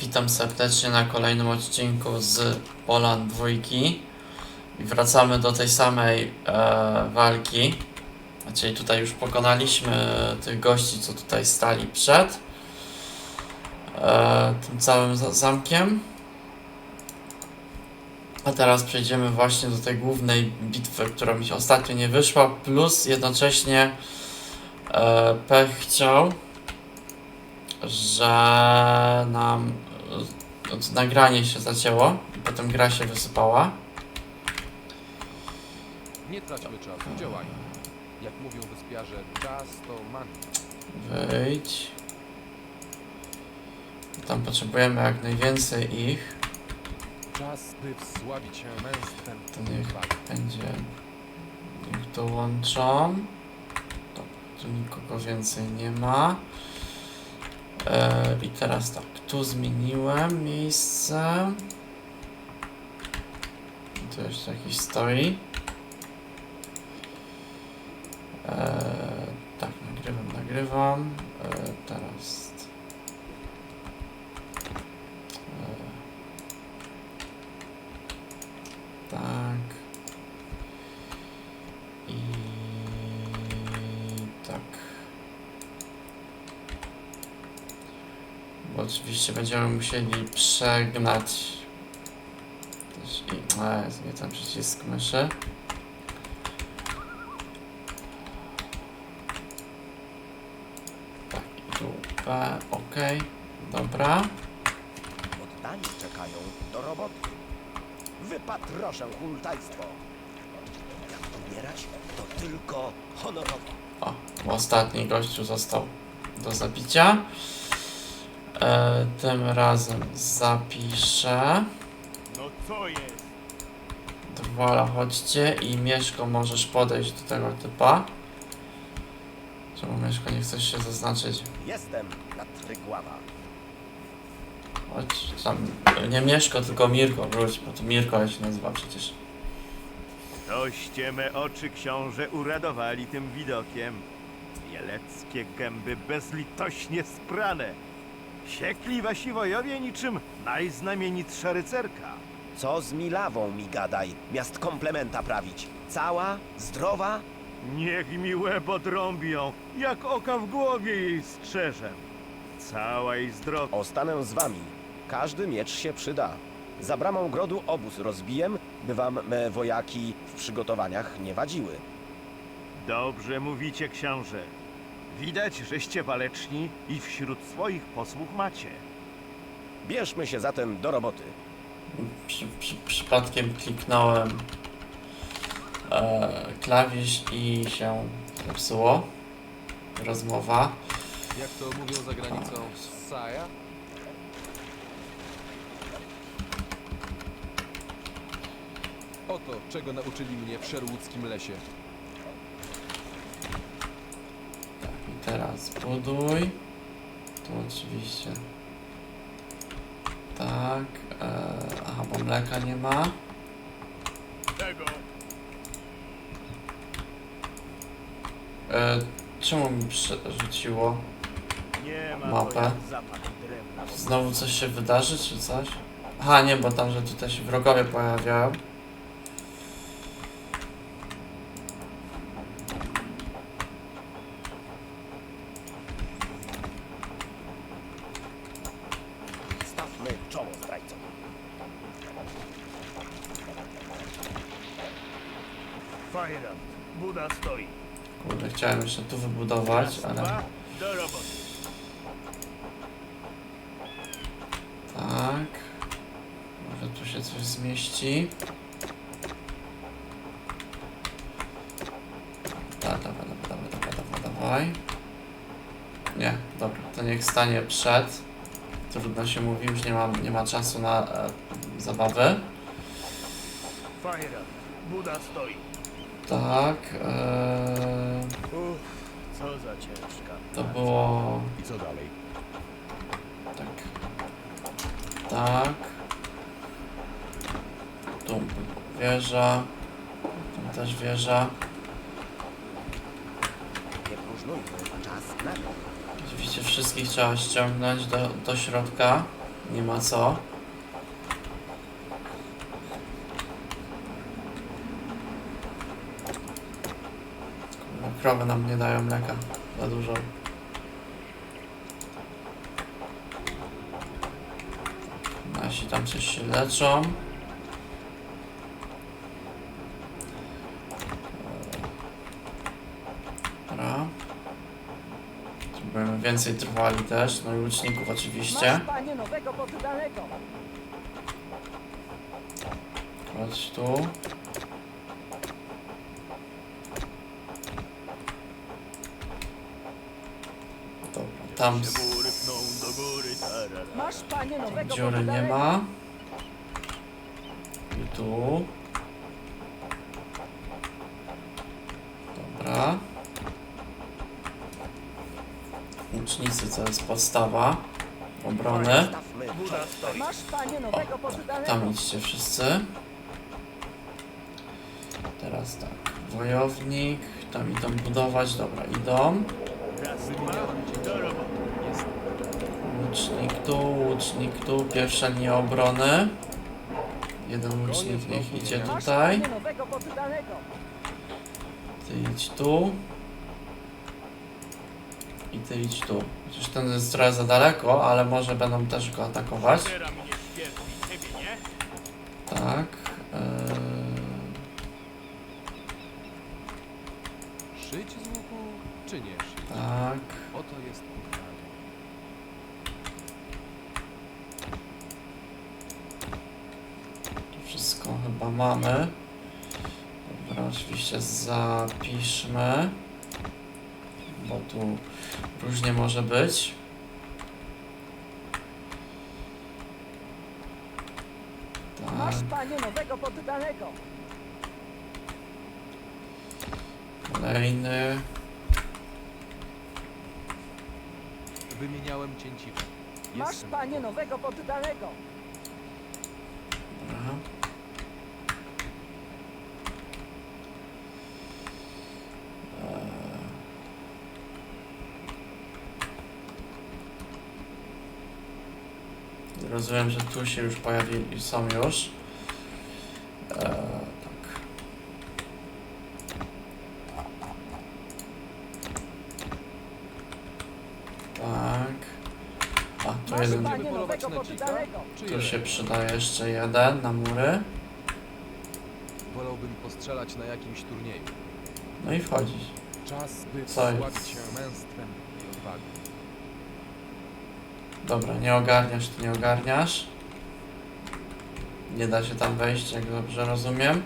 Witam serdecznie na kolejnym odcinku z Polan dwójki i wracamy do tej samej e, walki. Czyli tutaj już pokonaliśmy tych gości, co tutaj stali przed e, tym całym za- zamkiem. A teraz przejdziemy właśnie do tej głównej bitwy, która mi się ostatnio nie wyszła, plus jednocześnie e, pech chciał, że nam e, nagranie się zacięło i potem gra się wysypała. Nie traćmy czasu, działaj. Jak mówią wyspiarze, czas to money. Wyjdź. Tam potrzebujemy jak najwięcej ich. Czas, by wsławić się męstwem. To niech będzie. Niech dołączą. Dobra, tu nikogo więcej nie ma. E, I teraz tak, tu zmieniłem miejsce. Tu jeszcze jakiś stoi. E, tak, nagrywam, nagrywam. E, teraz. E, tak. I tak. Oczywiście będziemy musieli przegnać też i. A, jest nie ten przycisk myszy. Tak, i tu P, ok, dobra. Poddani czekają do roboty. Wypatroszę hultajstwo. Jak umierać, to tylko honorowo. O, ostatni gościu został do zabicia. E, tym razem zapiszę. No co jest? Chodźcie i Mieszko możesz podejść do tego typa. Czemu Mieszko nie chcesz się zaznaczyć? Jestem na Trygława. Chodź tam, nie Mieszko, tylko Mirko, wróć, bo to Mirko się nazywa przecież. Toście me oczy książę uradowali tym widokiem. Jeleckie gęby bezlitośnie sprane. Siekli wasi wojowie niczym najznamienitsza rycerka. Co z Milawą mi gadaj, miast komplementa prawić. Cała, zdrowa, Niech mi łeb odrąbią, jak oka w głowie jej strzeżem. Cała i zdrowa. ostanę z wami. Każdy miecz się przyda. Za bramą grodu obóz rozbijem, by wam me wojaki w przygotowaniach nie wadziły. Dobrze mówicie, książę. Widać, żeście waleczni i wśród swoich posłów macie. Bierzmy się zatem do roboty. Przy, przy, przypadkiem kliknąłem e, klawisz i się zepsuło. Rozmowa. Jak to mówią za granicą, Saja? Oto, czego nauczyli mnie w szerłudzkim lesie. Tak, i teraz buduj. Tu oczywiście. Tak. E, aha, bo mleka nie ma. E, czemu mi przerzuciło? Nie ma Mapę. Znowu coś się wydarzy, czy coś? Aha, nie, bo tam, że tutaj się wrogowie pojawiają. Raz, ale... Tak. Może tu się coś zmieści. Da, dawaj, dawaj, dawaj, dawaj, dawaj. Nie, dobra, to niech stanie przed. Trudno się mówi, już nie ma, nie ma czasu na e, zabawy. Fajrant. Buda stoi. Tak, e, co za ciężka. to było I co dalej? tak. Tak. Tu wieża. Tu też wieża. Nie próżnujmy, czas na to. Oczywiście wszystkich trzeba ściągnąć do, do środka. nie ma co. Krowy nam nie dają mleka za dużo. Nasi tam coś się leczą. Dobra. Więcej trwali też, no i łuczników oczywiście. Chodź tu. Dobra, tam z... Masz panie nowego dziury nie ma. I tu. Dobra. Łucznicy to jest podstawa obrony. Masz panie nowego. Tam idźcie wszyscy. Teraz tak. Wojownik. Tam idą budować. Dobra, idą. Łucznik tu, łucznik tu. Pierwsza linia obrony. Jeden łucznik niech idzie tutaj. Ty idź tu. I ty idź tu. Chociaż ten jest trochę za daleko, ale może będą też go atakować. Tak. Eee... szyć z łuku, czy nie szyć? Tak. Oto jest. To wszystko chyba mamy. Dobra, oczywiście zapiszmy. Bo tu różnie może być. Tak, Masz panie nowego poddanego. kolejny. Wymieniałem cięciwe. Masz Jestem panie nowego poddanego. Eee. Rozumiem, że tu się już pojawili, są już. Eee, tak. Tak. A, tu Masz jeden. Na dzika? Tu się przyda jeszcze jeden na mury. Wolałbym postrzelać na jakimś turnieju. No i wchodzić. Czas, by Co jest? się męstwem i odwagą. Dobra, nie ogarniasz, ty nie ogarniasz. Nie da się tam wejść, jak dobrze rozumiem.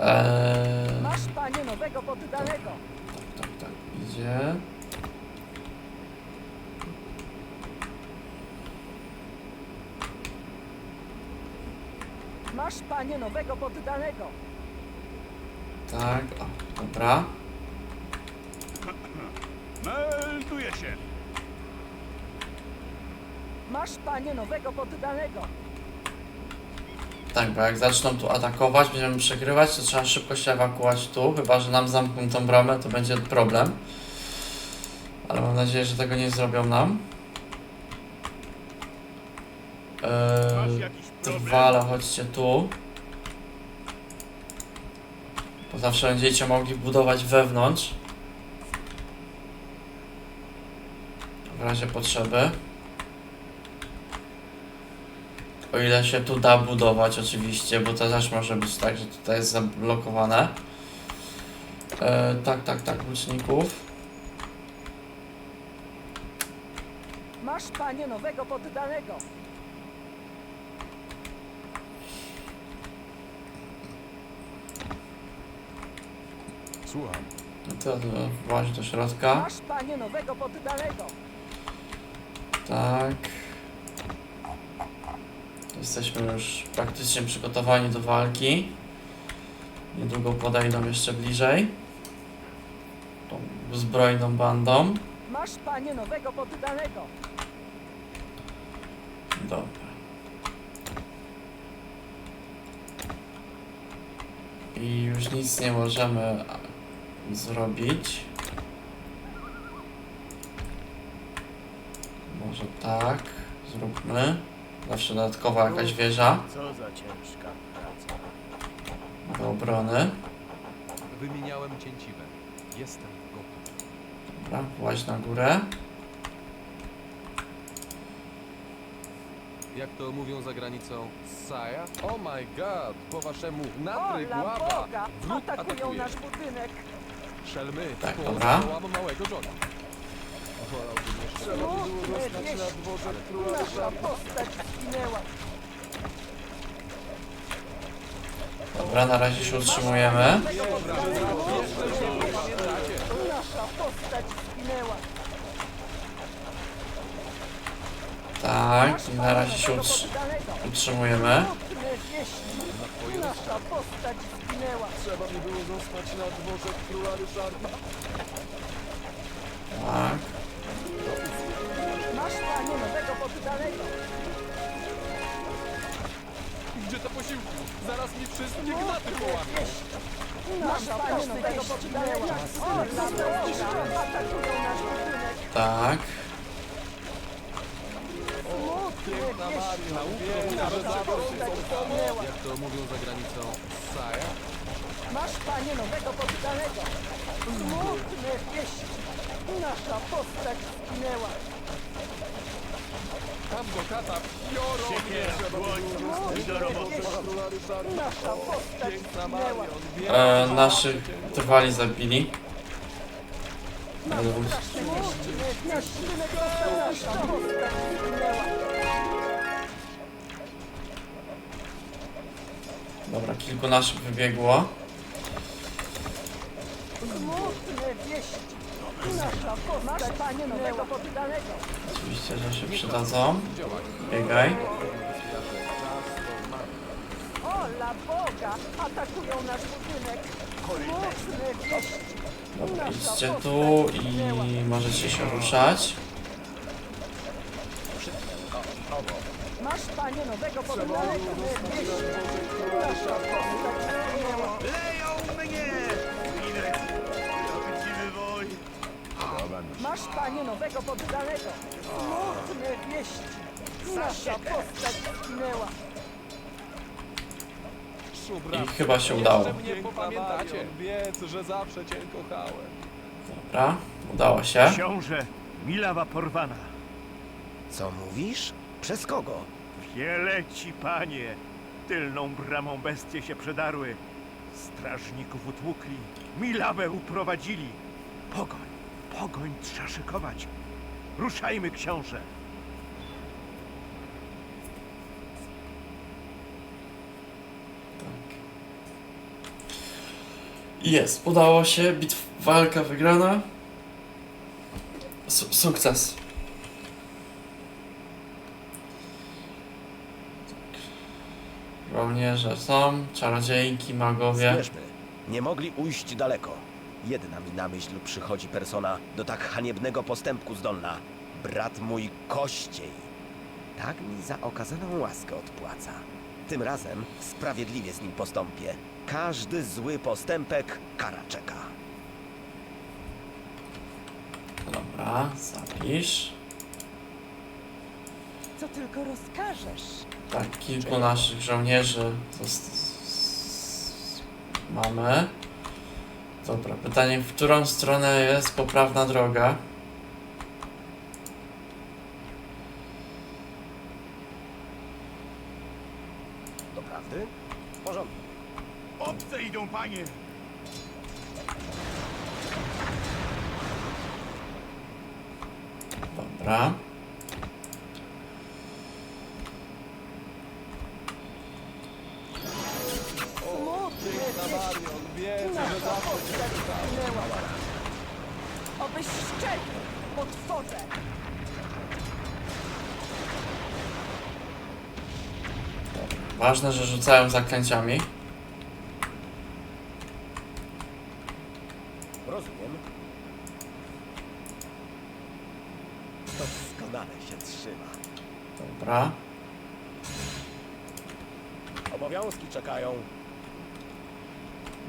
Eee, Masz panie nowego poddanego. tak, tak, tak, idzie. Masz panie nowego poddanego. Tak, o, dobra. Melduję się. Masz panie nowego poddanego. Tak, bo jak zaczną tu atakować, będziemy przegrywać, to trzeba szybko się ewakuować tu, chyba że nam zamkną tą bramę, to będzie problem. Ale mam nadzieję, że tego nie zrobią nam. Eee, jakiś problem? Trwale, chodźcie tu. Bo zawsze będziecie mogli budować wewnątrz. W razie potrzeby. O ile się tu da budować oczywiście, bo to też może być tak, że tutaj jest zablokowane. E, tak, tak, tak, łuczników. Masz panie nowego poddanego. Słucham. No to, to właśnie do środka. Masz panie nowego poddanego. Tak. Jesteśmy już praktycznie przygotowani do walki. Niedługo podejdą jeszcze bliżej. Tą zbrojną bandą. Masz panie nowego poddanego. Dobra. I już nic nie możemy zrobić. Może tak. Zróbmy. Zawsze dodatkowa jakaś wieża Co za ciężka praca. do obrony. Wymieniałem cięciwę. Jestem gotów. Dobra, właź na górę. Jak to mówią za granicą? Saja? Oh my god! Po waszemu natryk Ola łapa! Boga! Wróg Atakują atakuje. nasz budynek! Szelmy! Tak, dobra. zwołam małego Johna. Wolałbym jeszcze! Nasza postać zginęła! Dobra, na razie się utrzymujemy. Nasza postać zginęła! Tak, i na razie się utrzy utrzymujemy. Wieści! Nasza postać zginęła! Trzeba mi było zostać na dworze króla Ryszarda. Tak. Masz panie nowego poddanego! Gdzie to posiłki? Zaraz mi wszystkie gnaty połamią. Nasza panie nowego poddanego! Ola Boga! Atakują nasz budynek! Tak. Smutne wieści! Nauczą że zginęła! Jak to mówią za granicą? Saja? Masz panie nowego poddanego! Smutne wieści! Nasza postać zginęła! Tam do kata piorą mnie! Trzeba by było zostać do roboty. króla Ryszarda. Nasza postać Piękna zginęła! Marion, E, naszych trwali zabili. Ale Smutne wieści! Nasza postać zginęła! Dobra, kilku naszych wybiegło. Oczywiście, że się przydadzą. Biegaj. Ola Boga! Atakują nasz budynek! Smutne wieści! Dobra, idźcie tu i możecie się ruszać. Masz panie nowego poddanego! Wieści! Nasza postać! Leją mnie! Idę! Prawdziwy woj! Masz panie nowego poddanego! Smutne wieści! Nasza postać zginęła! I chyba się udało. Popamiętacie. Wiedz, że zawsze cię kochałem. Dobra, udało się. Książę, Milawa porwana. Co mówisz? Przez kogo? Wiele ci, panie! Tylną bramą bestie się przedarły. Strażników utłukli, Milawę uprowadzili. Pogoń, pogoń trzeba szykować. Ruszajmy, książę! Jest, udało się. Bitwa, walka wygrana. Su sukces. Żołnierze są, czarodziejki, magowie. Spieszmy. Nie mogli ujść daleko. Jedna mi na myśl przychodzi persona do tak haniebnego postępku zdolna. Brat mój Kościej. Tak mi za okazaną łaskę odpłaca. Tym razem sprawiedliwie z nim postąpię. Każdy zły postępek kara czeka. Dobra, zapisz. Co tylko rozkażesz! Tak, kilku naszych żołnierzy mamy. Dobra, pytanie, w którą stronę jest poprawna droga? Doprawdy? W porządku. Obce idą, panie! Obyś szczerze, potworze! Ważne, że rzucają zaklęciami. Rozumiem. Doskonale się trzyma. Dobra. Obowiązki czekają.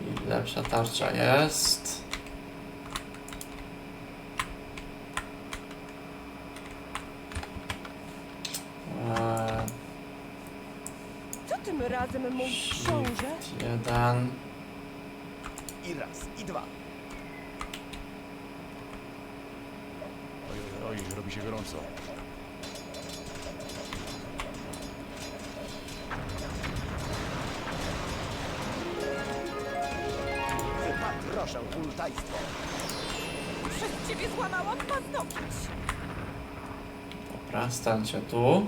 I lepsza tarcza jest. tym razem, mój książę? Jeden. I raz, i dwa. Oj, oj, oj, robi się gorąco. Wypatroszę hultajstwo. Przez ciebie złamałam paznokieć. Dobra, stańcie tu.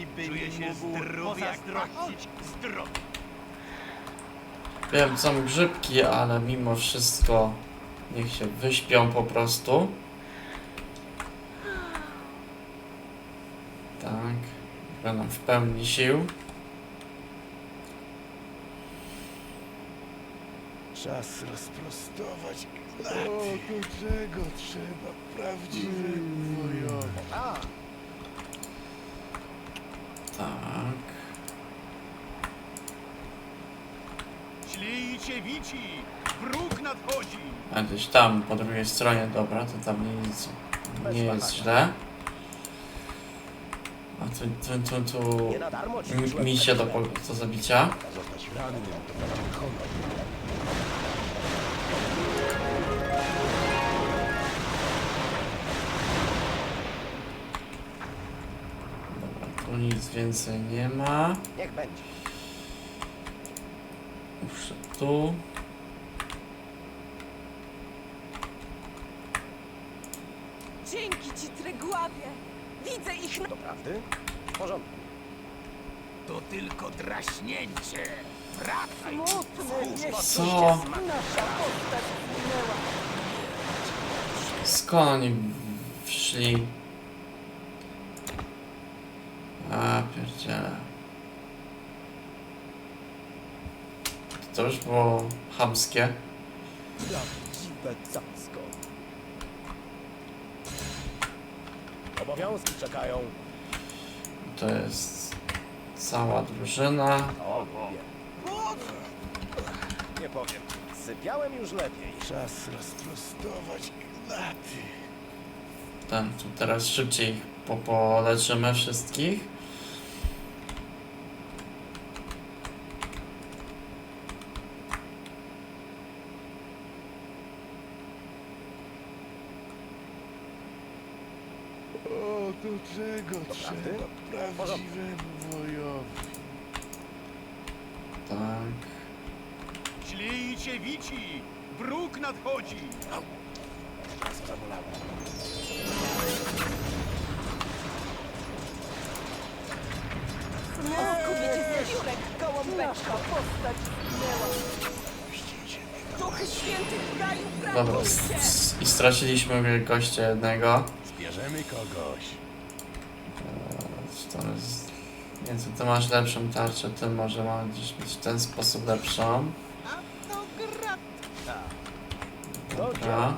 Oni by Czuję się zdrowy jak zdrowy. Wiem, są grzybki, ale mimo wszystko niech się wyśpią po prostu. Tak. Będą w pełni sił. Czas rozprostować O, do czego trzeba prawdziwy wojownik? A, Tak. Ślijcie wici! Wróg nadchodzi! A gdzieś tam po drugiej stronie, dobra, to tam nie, nic, nie jest źle. A tu, tu, tu, tu mi- ćwiczyłem misie do, po- do zabicia. Dobra, tu nic więcej nie ma. Niech będzie. Muszę tu. Dzięki ci, Trygławie. Widzę ich na... Doprawdy? W porządku. To tylko draśnięcie! Wracaj! Smutny Co? nasza postać zginęła. Skąd oni szli? A, pierdziele. To już było chamskie. Prawdziwe cacko. Obowiązki czekają. To jest cała drużyna. Nie powiem. Sypiałem już lepiej. Czas rozprostować gnaty. Tak, tu teraz szybciej po poleczymy wszystkich. O, do czego trzeba prawdziwemu wojownik? Tak. Ślijcie wici! Wróg nadchodzi! Zbiórek gołąbeczka. postać zginęła. Duchy świętych w raju Dobra, s- i straciliśmy gościa jednego. Zbierzemy kogoś. Jest... Nie, ty, masz lepszą tarczę, ty może możesz mieć w ten sposób lepszą. Dobra.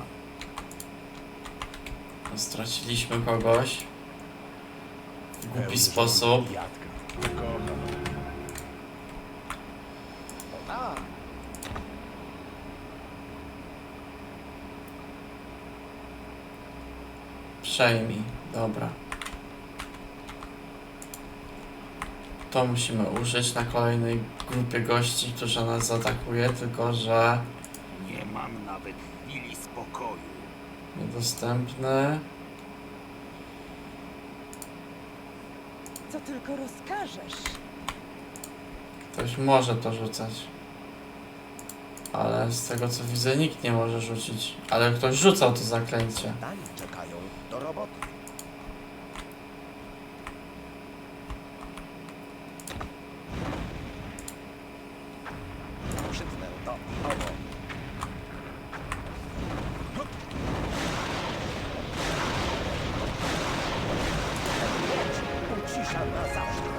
Straciliśmy kogoś. W głupi sposób. Jadka. A, Przejmij. Dobra. To musimy użyć na kolejnej grupie gości, którzy nas zaatakuje, tylko że Nie mam nawet chwili spokoju. niedostępny. Co tylko rozkażesz. Ktoś może to rzucać. Ale z tego co widzę, nikt nie może rzucić. Ale ktoś rzucał to zaklęcie. czekają. Do roboty. Przytnę to ucisza na zawsze.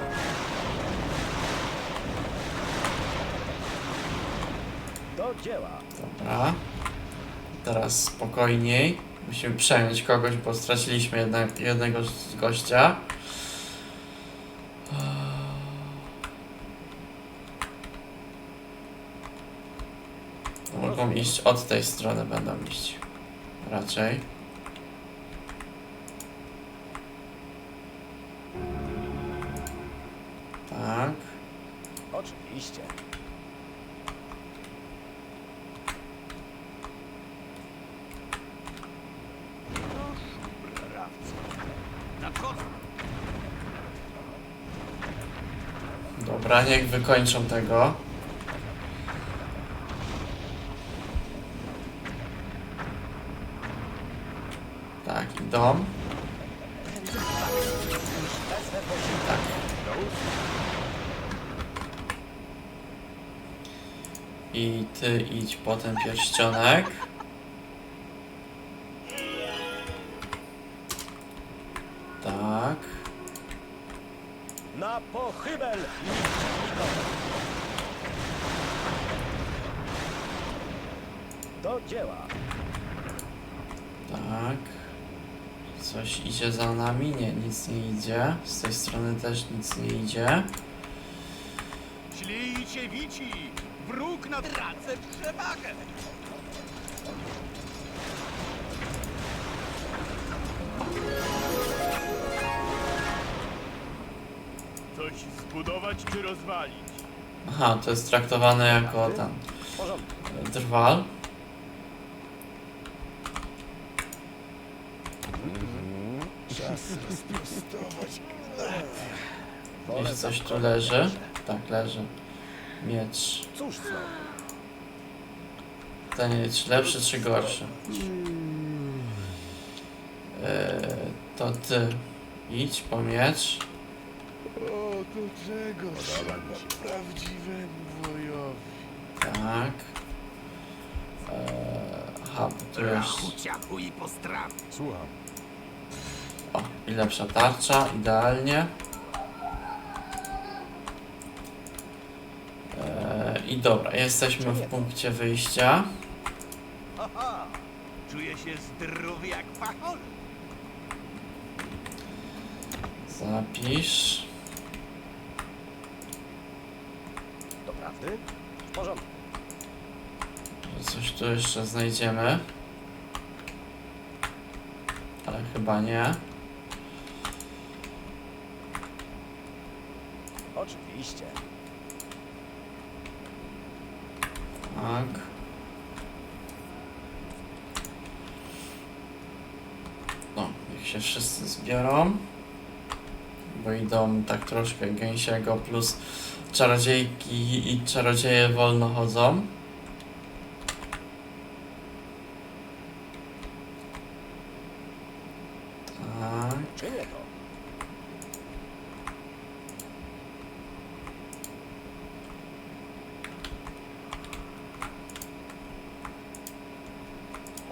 Do dzieła. Dobra. Teraz spokojniej. Musimy przejąć kogoś, bo straciliśmy jedne, jednego z gościa. Mogą iść od tej strony, będą iść. Raczej. Niech wykończą tego. Tak, idą. Tak. I ty idź po ten pierścionek. Idzie za nami? Nie, nic nie idzie. Z tej strony też nic nie idzie. Ślijcie wici! Wróg na tracę przewagę! Coś zbudować czy rozwalić? Aha, to jest traktowane jako ten drwal. Gdzieś coś tu leży. Tak, leży. Miecz. Cóż? Ten miecz lepszy czy gorszy? E, to ty idź po miecz. O, do czego trzeba prawdziwemu wojowi? Tak. E, aha, bo tu jest... ciachu i postrawy! Słucham. O, i lepsza tarcza, idealnie. E, I dobra, jesteśmy w punkcie wyjścia. Haha! Czuję się zdrowy jak pachol! Zapisz. Doprawdy? W porządku. Coś tu jeszcze znajdziemy. Ale chyba nie. Oczywiście. Tak. No, niech się wszyscy zbiorą. Bo idą tak troszkę gęsiego, plus czarodziejki i czarodzieje wolno chodzą. Tak. Czynię to.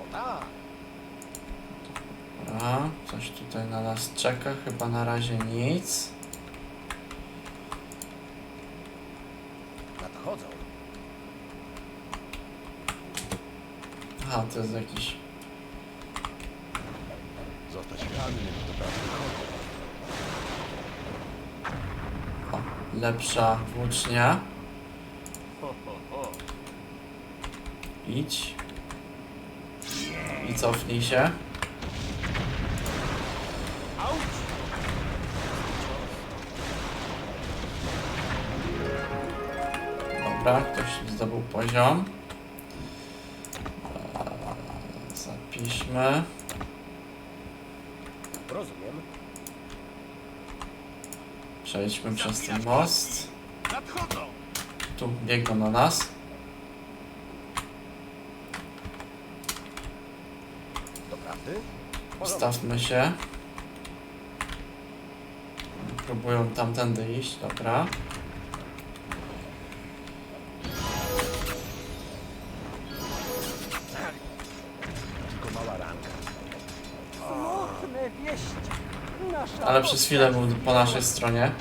O tak. Dobra, coś tutaj na nas czeka, chyba na razie nic. Nadchodzą. Aha, to jest jakiś... Zostać rannym to prawda. O, lepsza włócznia. Idź. I cofnij się. Dobra, ktoś zdobył poziom. Eee, Zapiszmy. Rozumiem. Przejdźmy przez ten most. Nadchodzą! Tu biegną na nas. Doprawdy? Ustawmy się. Próbują tamtędy iść, dobra. Ale przez chwilę był po naszej stronie.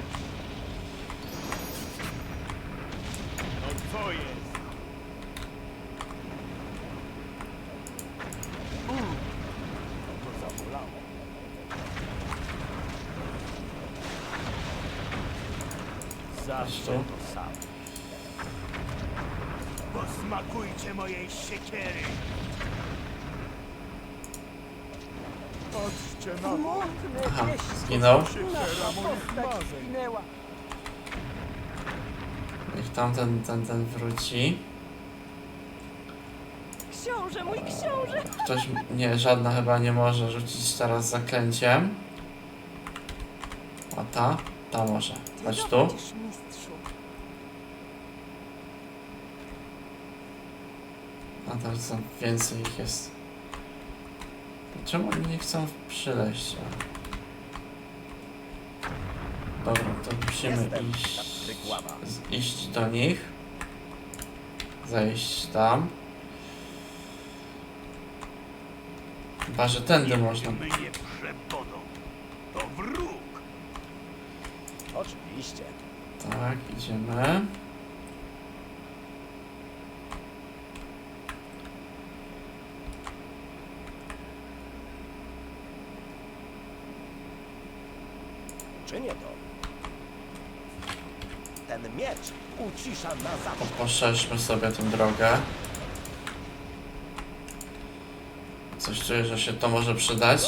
Zawsze to samo. Posmakujcie mojej siekiery! Patrzcie na. Aha, zginął. Niech tamten, ten, ten wróci. Książę, mój książę! Ktoś, nie, żadna chyba nie może rzucić teraz zaklęciem. A ta? Ta może. Chodź tu. A teraz więcej ich jest. Czemu oni nie chcą przyleść? Dobra, to musimy iść, iść do nich. Zajść tam. Chyba, że tędy można. To wróg. Oczywiście. Tak, idziemy. Czynię to. Ten miecz ucisza na zawsze. Poszerzmy sobie tę drogę. Coś czuję, że się to może przydać.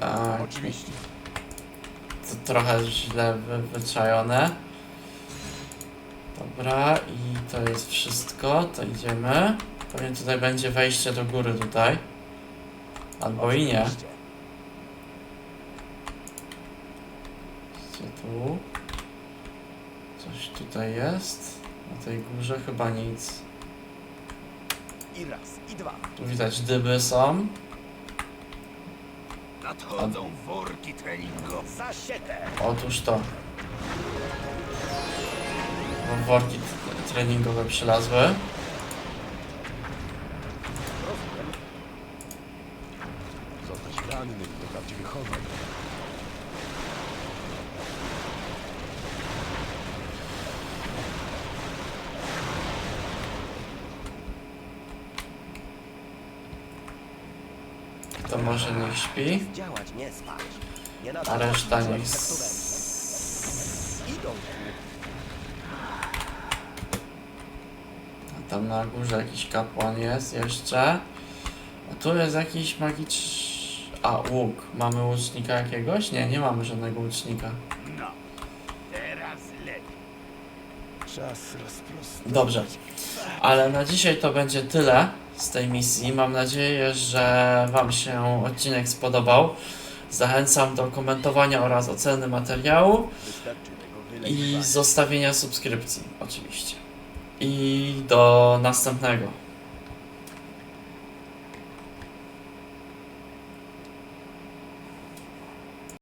Tak. Oczywiście. To trochę źle wy, wyczajone. Dobra, i to jest wszystko. To idziemy. Pewnie tutaj będzie wejście do góry tutaj. Albo i nie. Gdzie tu? Coś tutaj jest? Na tej górze chyba nic. I raz, i dwa. Tu widać dyby są. Nadchodzą worki treningowe. Otóż to. Worki treningowe przylazły. Rozumiem. Zostać rannym to prawdziwy honor. To może niech śpi. A reszta niech... tu. Tam na górze jakiś kapłan jest jeszcze. A tu jest jakiś magicz... A, łuk. Mamy łucznika jakiegoś? Nie, nie mamy żadnego łucznika. No. Dobrze. Ale na dzisiaj to będzie tyle z tej misji. Mam nadzieję, że Wam się odcinek spodobał. Zachęcam do komentowania oraz oceny materiału i zostawienia subskrypcji, oczywiście. I do następnego.